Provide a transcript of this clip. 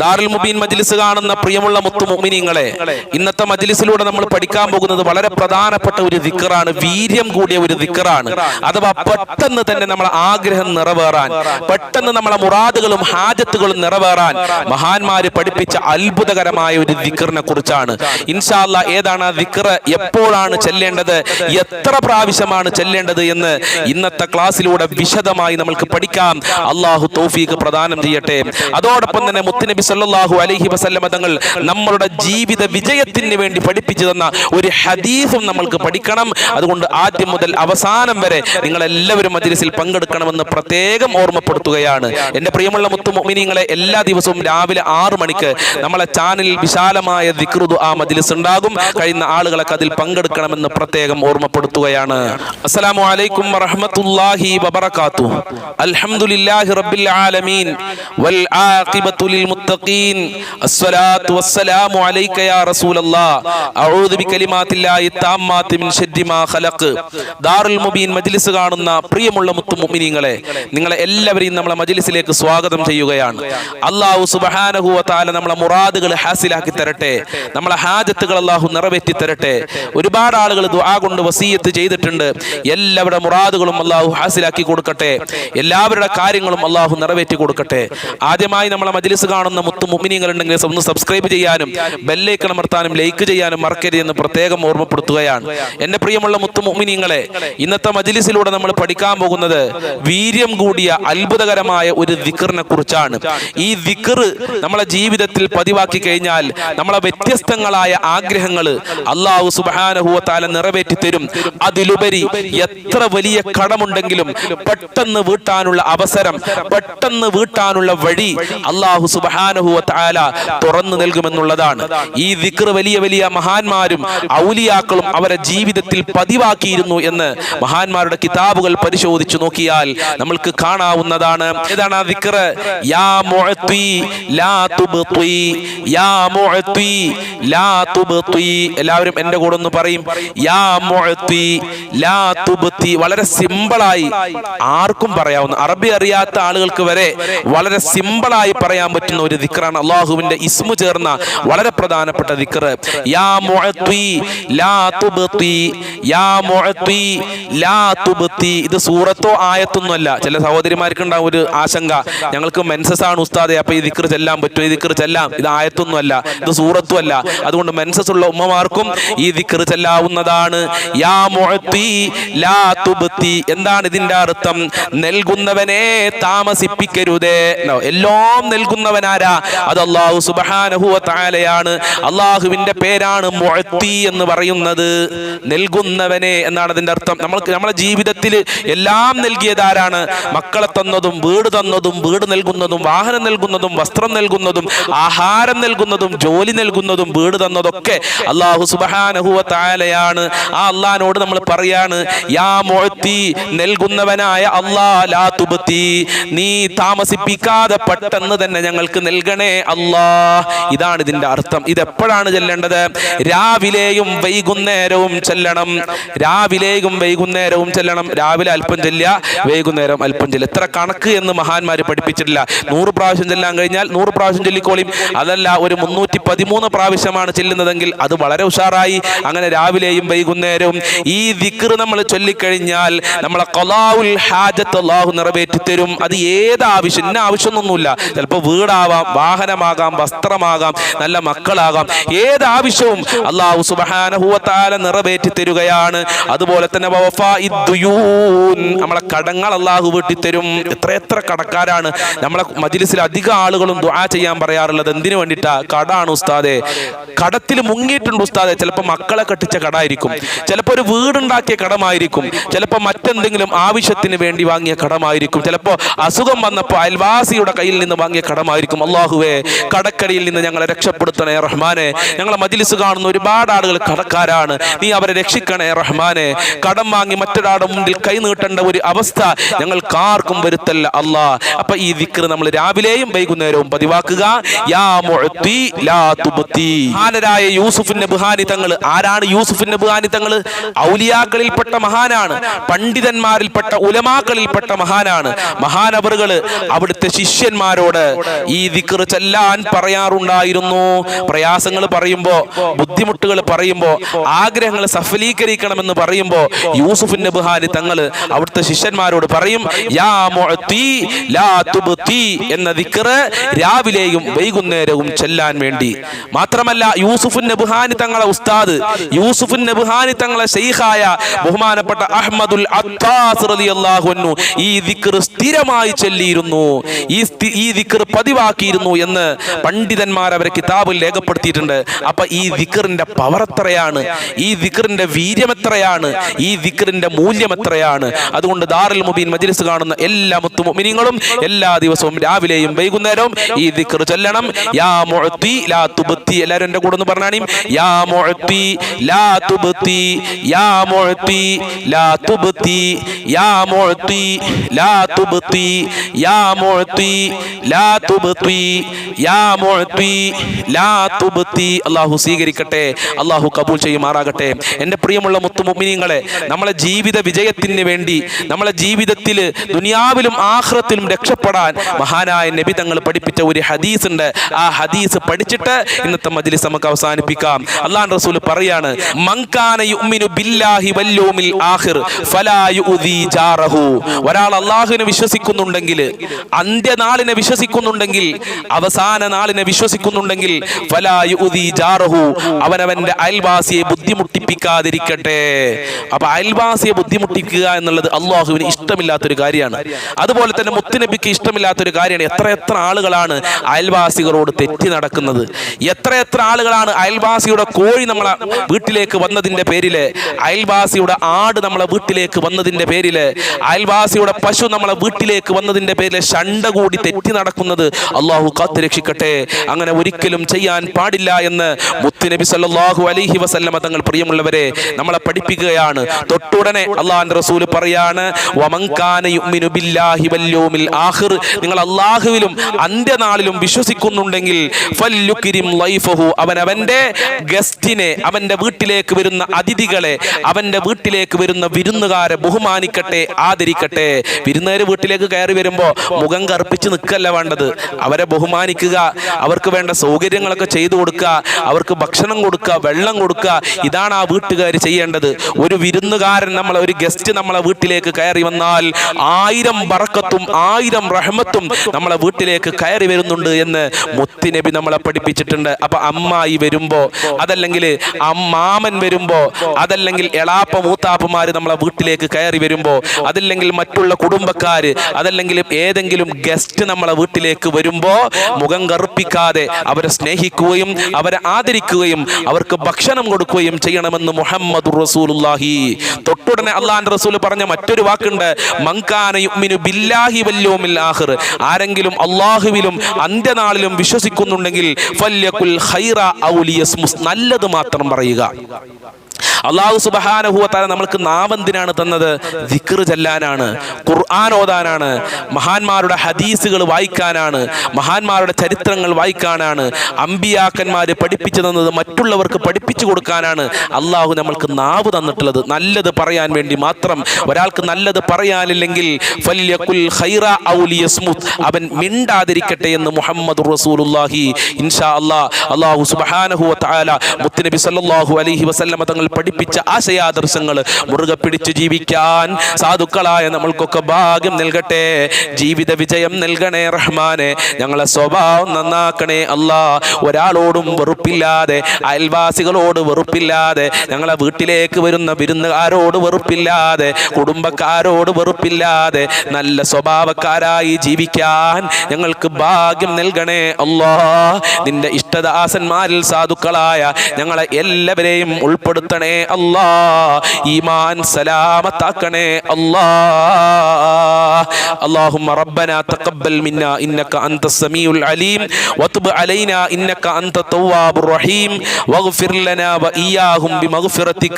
ദാറുൽ മുബീൻ മജ്ലിസ് കാണുന്ന പ്രിയമുള്ള മുത്തു മുഅ്മിനീങ്ങളെ ഇന്നത്തെ മജ്ലിസിലൂടെ നമ്മൾ പഠിക്കാൻ പോകുന്നത് വളരെ പ്രധാനപ്പെട്ട ഒരു ദിക്കറാണ് വീര്യം കൂടിയ ഒരു ദിക്കറാണ് അഥവാ പെട്ടെന്ന് തന്നെ നമ്മളെ ആഗ്രഹം നിറവേറാൻ പെട്ടെന്ന് നമ്മളെ മുറാദുകളും ഹാജത്തുകളും നിറവേറാൻ മഹാന്മാര് പഠിപ്പിച്ച അത്ഭുതകരമായ ഒരു ദിക്കറിനെ കുറിച്ചാണ്. ഇൻഷാല്ല ഏതാണ് ആ ദിക്കറ് എപ്പോഴാണ് ചെല്ലേണ്ടത്? എത്ര പ്രാവശ്യമാണ് ചെല്ലേണ്ടത് എന്ന് ഇന്നത്തെ ക്ലാസ്സിലൂടെ വിശദമായി നമ്മൾക്ക് പഠിക്കാം. അള്ളാഹു തൗഫീഖ് പ്രദാനം ചെയ്യട്ടെ. അതോടൊപ്പം തന്നെ മുത്തുനബി സല്ലല്ലാഹു അലഹി വസല്ലമ തങ്ങൾ നമ്മളുടെ ജീവിത വിജയത്തിന് വേണ്ടി പഠിപ്പിച്ചു തന്ന ഒരു ഹദീസും നമ്മൾക്ക് പഠിക്കണം. അതുകൊണ്ട് ആദ്യം മുതൽ അവസാനം വരെ നിങ്ങൾ എല്ലാവരും മജ്ലിസിൽ പങ്കെടുക്കണമെന്ന് പ്രത്യേകം ഓർമ്മപ്പെടുത്തുകയാണ്. എന്റെ പ്രിയമുള്ള മുത്തുമോമിനിങ്ങളെ എല്ലാ ദിവസവും രാവിലെ ആറു മണിക്ക് നമ്മളെ ചാനലിൽ വിശാലമായ ദിക്റുദു ആ മജ്ലിസ് ഉണ്ടാകും. കഴിയുന്ന ആളുകളൊക്കെ അതിൽ പങ്കെടുക്കണമെന്ന് പ്രത്യേകം ഓർമ്മപ്പെടുത്തുകയാണ്. അസ്സലാമു അലൈക്കും വറഹ്മത്തുള്ളാഹി വബറകാത്തു അൽഹംദുലില്ലാഹി റബ്ബിൽ ആലമീൻ. വൽ ആഖിബത്തു ലിൽ മുത്തഖീൻ അസ്സലാത്തു വസ്സലാമു അലൈക യാ റസൂലല്ലാഹ് അഊദു ബികലിമാത്തില്ലാഹി താമ്മാത്തി മിൻ ശർരി മാ ഖലഖ്. ദാറുൽ മുബീൻ മജ്ലിസ് കാണുന്ന പ്രിയമുള്ള മുത്തു നിങ്ങളെ എല്ലാവരെയും നമ്മളെ മജ്ലിസിലേക്ക് സ്വാഗതം ചെയ്യുകയാണ്. അല്ലാഹു സുബ്ഹാനഹു വ നമ്മളെ മുറാദുകൾ ഹാസിലാക്കി തരട്ടെ. നമ്മളെ ഹാജത്തുകൾ അല്ലാഹു നിറവേറ്റി തരട്ടെ. ഒരുപാട് ആളുകൾ ദുആ കൊണ്ട് വസീയത്ത് ചെയ്തിട്ടുണ്ട്. എല്ലാവരുടെ മുറാദുകളും അല്ലാഹു ഹാസിലാക്കി കൊടുക്കട്ടെ. എല്ലാവരുടെ കാര്യങ്ങളും അല്ലാഹു നിറവേറ്റി കൊടുക്കട്ടെ. ആദ്യമായി നമ്മളെ മജ്ലിസ് കാണുന്ന മുത്തു മുഅ്മിനീങ്ങൾ ഉണ്ടെങ്കിൽ ഒന്ന് സബ്സ്ക്രൈബ് ചെയ്യാനും ബെല്ലേക്ക് അമർത്താനും ലൈക്ക് ചെയ്യാനും മറക്കരുത് എന്ന് പ്രത്യേകം ഓർമ്മപ്പെടുത്തുകയാണ്. എന്റെ പ്രിയമുള്ള മുത്തു മുഅ്മിനീങ്ങളെ ഇന്നത്തെ മജിലിസിലൂടെ നമ്മൾ പഠിക്കാൻ പോകുന്നത് വീര്യം കൂടിയ അത്ഭുതകരമായ ഒരു ദിക്കറിനെ കുറിച്ചാണ്. ഈ ദിക്കർ നമ്മളെ ജീവിതത്തിൽ പതിവാക്കി കഴിഞ്ഞാൽ നമ്മളെ വ്യത്യസ്തങ്ങളായ ആഗ്രഹങ്ങൾ അള്ളാഹു സുബാനഹുവത്താല നിറവേറ്റി തരും. അതിലുപരി എത്ര വലിയ കടമുണ്ടെങ്കിലും പെട്ടെന്ന് വീട്ടാനുള്ള അവസരം പെട്ടെന്ന് വീട്ടാനുള്ള വഴി അള്ളാഹു സുബാനഹുവ തുറന്നു നൽകുമെന്നുള്ളതാണ്. ഈ ദിക്ർ വലിയ വലിയ മഹാന്മാരും ഔലിയാക്കളും അവരെ ജീവിതത്തിൽ പതിവാക്കിയിരുന്നു എന്ന് മഹാന്മാരുടെ കിതാബുകൾ പരിശോധിച്ചു നോക്കിയാൽ നമ്മൾക്ക് കാണാവുന്നതാണ്. ഏതാണ് ആ ദിക്ർ? യാ മുഅത്തി ലാ തുബ്തി യാ മുഅത്തി ലാ തുബ്തി. എല്ലാവരും എന്റെ കൂടെ ഒന്ന് പറയും. യാ മുഅത്തി ലാ തുബ്തി. വളരെ സിമ്പിളായി ആർക്കും പറയാവുന്ന അറബി അറിയാത്ത ആളുകൾക്ക് വരെ വളരെ സിമ്പിളായി പറയാൻ പറ്റുന്ന ഒരു ദിക്റാണ് അള്ളാഹുവിന്റെ ഇസ്മു ചേർന്ന വളരെ പ്രധാനപ്പെട്ട ദിക്റ്. യാ ഇത് സൂറത്തോ ആയത്തൊന്നും അല്ല ചില സഹോദരിമാർക്ക് ഉണ്ടാവും ഒരു ആശങ്ക. ഞങ്ങൾക്ക് മെൻസസ് ആണ് ഉസ്താദെ അപ്പൊ ഈ ദിക്റ് ചെല്ലാൻ പറ്റും. ഈ ദിക്റ് ചെല്ലാം. ഇത് ആയത്തൊന്നും അല്ല ഇത് സൂറത്തും അല്ല അതുകൊണ്ട് മെൻസസ് ഉള്ള ഉമ്മമാർക്കും ഈ ദിക്റ് ചെല്ലാവുന്നതാണ്. യാ ലാ തുബ്തി. എന്താണ് ഇതിന്റെ അർത്ഥം? നൽകുന്നവനെ താമസിപ്പിക്കരുതേ. എല്ലാം നൽകുന്നവനാരാ? അത് അള്ളാഹു സുബ്ഹാനഹു വ തആലയാണ് അള്ളാഹുവിന്റെ പേരാണ് മുഅത്തി എന്ന് പറയുന്നത്. നൽകുന്നവനെ എന്നാണ് അതിന്റെ അർത്ഥം. നമ്മൾക്ക് നമ്മുടെ ജീവിതത്തിൽ എല്ലാം നൽകിയത് ആരാണ് മക്കളെ തന്നതും വീട് തന്നതും വീട് നൽകുന്നതും വാഹനം നൽകുന്നതും വസ്ത്രം നൽകുന്നതും ആഹാരം നൽകുന്നതും ജോലി നൽകുന്നതും വീട് തന്നതൊക്കെ അള്ളാഹു സുബ്ഹാനഹു വ ആ അള്ളഹാനോട് നമ്മൾ പറയാണ് യാ മൊഴത്തി നൽകുന്നവനായ അള്ളാ ലാ തുബത്തി നീ താമസിപ്പിക്കാതെ പെട്ടെന്ന് തന്നെ ഞങ്ങൾക്ക് നൽകണേ അല്ലാ. ഇതാണ് ഇതിന്റെ അർത്ഥം. ഇത് എപ്പോഴാണ് ചെല്ലേണ്ടത്? രാവിലെയും വൈകുന്നേരവും ചെല്ലണം. രാവിലെയും വൈകുന്നേരവും ചെല്ലണം. രാവിലെ അല്പം ചെല്ലുക വൈകുന്നേരം അല്പം ചെല്ലുക. എത്ര കണക്ക് എന്ന് മഹാന്മാര് പഠിപ്പിച്ചിട്ടില്ല. നൂറ് പ്രാവശ്യം ചെല്ലാൻ കഴിഞ്ഞാൽ നൂറ് പ്രാവശ്യം ചൊല്ലിക്കോളിയും അതല്ല ഒരു മുന്നൂറ്റി പതിമൂന്ന് പ്രാവശ്യമാണ് ചെല്ലുന്നതെങ്കിൽ അത് വളരെ ഉഷാറായി. അങ്ങനെ രാവിലെയും വൈകുന്നേരവും ഈ ദിക്ർ നമ്മൾ ചൊല്ലിക്കഴിഞ്ഞാൽ നമ്മളെ കൊലാവുൽ ഹാജത്ത് അള്ളാഹു നിറവേറ്റി തരും അത് ഏത് ആവശ്യം? ഇന്ന ആവശ്യമൊന്നുമില്ല. ചിലപ്പോൾ വീടാവാം വാഹനമാകാം വസ്ത്രമാകാം നല്ല മക്കളാകാം. ഏത് ആവശ്യവും അള്ളാഹു സുബഹാനഹുവത്താല നിറവേറ്റി തരുകയാണ്. അതുപോലെ തന്നെ. നമ്മളെ കടങ്ങൾ അള്ളാഹു വീട്ടി തരും എത്ര എത്ര കടക്കാരാണ്. നമ്മളെ മജിലിസിൽ അധിക ആളുകളും ദുആ ചെയ്യാൻ പറയാറുള്ളത്. എന്തിനു വേണ്ടിയിട്ടാ? കടാണ് ഉസ്താദെ. കടത്തിൽ മുങ്ങിയിട്ടുണ്ട് ഉസ്താദെ. ചിലപ്പോൾ മക്കളെ കെട്ടിച്ച കടായിരിക്കും. ചിലപ്പോൾ ഒരു വീടുണ്ടാക്കിയ കടമായിരിക്കും. ചിലപ്പോൾ മറ്റെന്തെങ്കിലും ആവശ്യത്തിന് വേണ്ടി വാങ്ങിയ കടമായിരിക്കും. ചിലപ്പോൾ അസുഖം വന്നപ്പോൾ അയൽവാസിയുടെ കയ്യിൽ നിന്ന് വാങ്ങിയ കടമായിരിക്കും. അള്ളാഹുവേ കടക്കടിയിൽ നിന്ന് ഞങ്ങളെ രക്ഷപ്പെടുത്തണേ റഹ്മാനെ. ഞങ്ങളെ മജിലിസ് കാണുന്ന ഒരുപാട് ആളുകൾ കടക്കാരാണ്. നീ അവരെ രക്ഷിക്കണേ റഹ്മാനെ. കടം വാങ്ങി മറ്റൊരാളുടെ മുന്നിൽ കൈ നീട്ടേണ്ട ഒരു അവസ്ഥ ഞങ്ങൾക്ക് ആർക്കും വരുത്തല്ല അല്ലാ അപ്പൊ ഈ ദിക്ർ നമ്മൾ രാവിലെയും വൈകുന്നേരവും പതിവാക്കുക. യാ മുഅത്തി ലാ മഹാനരായ യൂസുഫ് നബ്ഹാനി ആരാണ് യൂസുഫ് നബ്ഹാനി ഔലിയാക്കളിൽപ്പെട്ട മഹാനാണ്. പണ്ഡിതന്മാരിൽപ്പെട്ട ഉലമാക്കളിൽപ്പെട്ട മഹാനാണ്. മഹാനവറുകൾ അവിടുത്തെ ശിഷ്യന്മാരോട് ഈ ദിക്ർ ചെല്ലാൻ പറയാറുണ്ടായിരുന്നു. പ്രയാസങ്ങൾ പറയുമ്പോ ബുദ്ധിമുട്ടുകൾ പറയുമ്പോ ആഗ്രഹങ്ങൾ സഫലീകരിക്കണമെന്ന് പറയുമ്പോ യൂസുഫ് നബുഹാനി തങ്ങൾ അവിടുത്തെ ശിഷ്യന്മാരോട് പറയും യാ ലാ എന്ന ദിക്കറ് രാവിലെയും വൈകുന്നേരവും ചെല്ലാൻ വേണ്ടി. മാത്രമല്ല യൂസുഫിൻ നബുഹാനി തങ്ങളെ ഉസ്താദ് യൂസുഫിൻ നബുഹാനി തങ്ങളെ ഷെയ്ഖായ ബഹുമാനപ്പെട്ട അഹമ്മദുൽ അത്താസ് റളിയല്ലാഹു അൻഹു ഈ ദിക്ർ സ്ഥിരമായി ചൊല്ലിയിരുന്നു. ഈ ഈ ദിക്ർ പതിവാക്കിയിരുന്നു എന്ന് പണ്ഡിതന്മാർ അവരെ കിതാബിൽ രേഖപ്പെടുത്തിയിട്ടുണ്ട്. അപ്പൊ ഈ ദിക്റിന്റെ പവർ എത്രയാണ്? ഈ ദിക്റിന്റെ വീര്യം എത്രയാണ്? ഈ ദിക്റിന്റെ മൂല്യം എത്രയാണ്? അതുകൊണ്ട് ദാറുൽ മുബീൻ മജ്ലിസ് കാണുന്ന എല്ലാ മുത്തുമിനിങ്ങളും എല്ലാ ദിവസവും രാവിലെയും വൈകുന്നേരവും ഈ ദിക്ർ ചൊല്ലണം. യാ മുഅത്തി ലാ തുബ്തി. എല്ലാവരും എന്റെ കൂടെ ഒന്ന് പറഞ്ഞാണീം. യാ മുഅത്തി ലാ തുബ്തി. യാ മുഅത്തി ലാ തുബ്തി. യാ മുഅത്തി ലാ തുബ്തി. യാ മുഅത്തി ലാ തുബ്തി. യാ ലാ തുബ്തി. അല്ലാഹു സ്വീകരിക്കട്ടെ. അല്ലാഹു കബൂൽ ചെയ്യുമാറാകട്ടെ. എന്റെ പ്രിയമുള്ള മുത്തുമുമിനിങ്ങളെ നമ്മളെ ജീവിത വിജയത്തിന് വേണ്ടി നമ്മളെ ജീവിതത്തിൽ ദുനിയാവിലും ആഖിറത്തിലും രക്ഷപ്പെടാൻ മഹാനായ നബി തങ്ങൾ പഠിപ്പിച്ച ഒരു ഹദീസ് ഉണ്ട് ആ ഹദീസ് പഠിച്ചിട്ട് ഇന്നത്തെ മജ്ലിസ് നമുക്ക് അവസാനിപ്പിക്കാം. അള്ളാൻ റസൂൽ പറയാണ് മങ്കാന ബില്ലാഹി വല്യോമിൽ ആഖിർ ഫലാ ജാറഹു. ഒരാൾ അള്ളാഹുവിനെ വിശ്വസിക്കുന്നുണ്ടെങ്കിൽ അന്ത്യനാളിനെ വിശ്വസിക്കുന്നുണ്ടെങ്കിൽ അവസാന നാളിനെ വിശ്വസിക്കുന്നുണ്ടെങ്കിൽ അവനവന്റെ അയൽവാസിയെ ബുദ്ധിമുട്ടിപ്പിക്കാതിരിക്കട്ടെ. അപ്പൊ അയൽവാസിയെ ബുദ്ധിമുട്ടിക്കുക എന്നുള്ളത് അള്ളാഹുവിന് ഇഷ്ടമില്ലാത്തൊരു കാര്യമാണ്. അതുപോലെ തന്നെ മുത്തുനബിക്ക് ഇഷ്ടമില്ലാത്തൊരു കാര്യമാണ്. എത്ര എത്ര ആളുകളാണ് അയൽവാസികളോട് തെറ്റി നടക്കുന്നത്. എത്ര എത്ര ആളുകളാണ് അയൽവാസിയുടെ കോഴി നമ്മളെ വീട്ടിലേക്ക് വന്നതിന്റെ പേരിൽ അയൽവാസിയുടെ ആട് നമ്മളെ വീട്ടിലേക്ക് വന്നതിന്റെ പേരിൽ അയൽവാസിയുടെ പശു നമ്മളെ വീട്ടിലേക്ക് വന്നതിന്റെ പേരിൽ ഷണ്ട കൂടി തെറ്റി നടക്കുന്നത് അള്ളാഹു കാത്തു രക്ഷിക്കട്ടെ. അങ്ങനെ ഒരിക്കലും ചെയ്യാൻ പാടില്ല എന്ന് മുത്തുനബി സല്ലാഹു അലൈഹി വസല്ലമ തങ്ങൾ പ്രിയമുള്ളവരെ നമ്മളെ പഠിപ്പിക്കുകയാണ്. തൊട്ടുടനെ അള്ളാഹുന്റെ റസൂൽ പറയാണ് നിങ്ങൾ അള്ളാഹുവിലും അന്ത്യനാളിലും വിശ്വസിക്കുന്നുണ്ടെങ്കിൽ അവൻ അവന്റെ ഗസ്റ്റിനെ അവന്റെ വീട്ടിലേക്ക് വരുന്ന അതിഥികളെ അവന്റെ വീട്ടിലേക്ക് വരുന്ന വിരുന്നുകാരെ ബഹുമാനിക്കട്ടെ ആദരിക്കട്ടെ. വിരുന്നുകാർ വീട്ടിലേക്ക് കയറി വരുമ്പോ മുഖം കറുപ്പിച്ച് നിൽക്കല്ല വേണ്ടത്. അവരെ ബഹുമാനിക്കുക അവർക്ക് വേണ്ട സൗകര്യങ്ങളൊക്കെ ചെയ്തു കൊടുക്കുക അവർക്ക് ഭക്ഷണം കൊടുക്കുക വെള്ളം കൊടുക്കുക ഇതാണ് ആ വീട്ടുകാർ ചെയ്യേണ്ടത്. ഒരു വിരുന്നുകാരൻ നമ്മളെ ഒരു ഗസ്റ്റ് നമ്മളെ വീട്ടിലേക്ക് കയറി വന്നാൽ ആയിരം ബറക്കത്തും ആയിരം റഹ്മത്തും നമ്മളെ വീട്ടിലേക്ക് കയറി വരുന്നുണ്ട് എന്ന് മുത്തുനബി നമ്മളെ പഠിപ്പിച്ചിട്ടുണ്ട്. അപ്പൊ അമ്മായി വരുമ്പോ അതല്ലെങ്കിൽ മാമൻ വരുമ്പോ അതല്ലെങ്കിൽ എളാപ്പ മൂത്താപ്പമാര് നമ്മളെ വീട്ടിലേക്ക് കയറി വരുമ്പോ അതല്ലെങ്കിൽ മറ്റുള്ള കുടുംബക്കാര് അതല്ലെങ്കിൽ ഏതെങ്കിലും ഗസ്റ്റ് നമ്മളെ വീട്ടിലേക്ക് വരുമ്പോ മുഖം കറുപ്പിക്കാതെ അവരെ സ്നേഹിക്കുകയും അവരെ ആദരിക്കുകയും അവർക്ക് ഭക്ഷണം കൊടുക്കുകയും ചെയ്യണമെന്ന് മുഹമ്മദ് റസൂലുള്ളാഹി. തൊട്ടുടനെ അള്ളാന്റെ റസൂൽ പറഞ്ഞ മറ്റൊരു വാക്കുണ്ട്. ബില്ലാഹി ആഹിർ ആരെങ്കിലും അള്ളാഹുവിലും അന്ത്യനാളിലും വിശ്വസിക്കുന്നുണ്ടെങ്കിൽ ഖൈറ നല്ലത് മാത്രം പറയുക. അള്ളാഹു സുബഹാനഹുവത്താല നമ്മൾക്ക് നാവെന്തിനാണ് തന്നത്? ദിക്ർ ചെല്ലാനാണ് ഖുർആൻ ഓതാനാണ് മഹാന്മാരുടെ ഹദീസുകൾ വായിക്കാനാണ് മഹാന്മാരുടെ ചരിത്രങ്ങൾ വായിക്കാനാണ് അമ്പിയാക്കന്മാര് പഠിപ്പിച്ചു തന്നത് മറ്റുള്ളവർക്ക് പഠിപ്പിച്ചു കൊടുക്കാനാണ് അള്ളാഹു നമ്മൾക്ക് നാവ് തന്നിട്ടുള്ളത്. നല്ലത് പറയാൻ വേണ്ടി മാത്രം. ഒരാൾക്ക് നല്ലത് പറയാനില്ലെങ്കിൽ അവൻ മിണ്ടാതിരിക്കട്ടെ എന്ന് മുഹമ്മദ് ഇൻഷാ അള്ളാഹ് അള്ളാഹു സുബ്ഹാനഹു വതആല മുത്തുനബി അലൈഹി വസല്ലമ തങ്ങൾ പഠിപ്പിച്ച ആശയാദർശങ്ങൾ മുറുകെ പിടിച്ച് ജീവിക്കാൻ സാധുക്കളായ നമ്മൾക്കൊക്കെ ഭാഗ്യം നൽകട്ടെ. ജീവിത വിജയം നൽകണേ റഹ്മാനെ. ഞങ്ങളെ സ്വഭാവം നന്നാക്കണേ അല്ലാ. ഒരാളോടും വെറുപ്പില്ലാതെ അയൽവാസികളോട് വെറുപ്പില്ലാതെ ഞങ്ങളെ വീട്ടിലേക്ക് വരുന്ന വിരുന്നുകാരോട് വെറുപ്പില്ലാതെ കുടുംബക്കാരോട് വെറുപ്പില്ലാതെ നല്ല സ്വഭാവക്കാരായി ജീവിക്കാൻ ഞങ്ങൾക്ക് ഭാഗ്യം നൽകണേ അല്ലാ. നിന്റെ ഇഷ്ടദാസന്മാരിൽ സാധുക്കളായ ഞങ്ങളെ എല്ലാവരെയും ഉൾപ്പെടുത്തണേ. അല്ലാ ഈമാൻ സലാമത്താക്കണേ അല്ലാ اللهم ربنا تقبل منا انك انت السميع العليم وتب علينا انك انت التواب الرحيم واغفر لنا واياهم بمغفرتك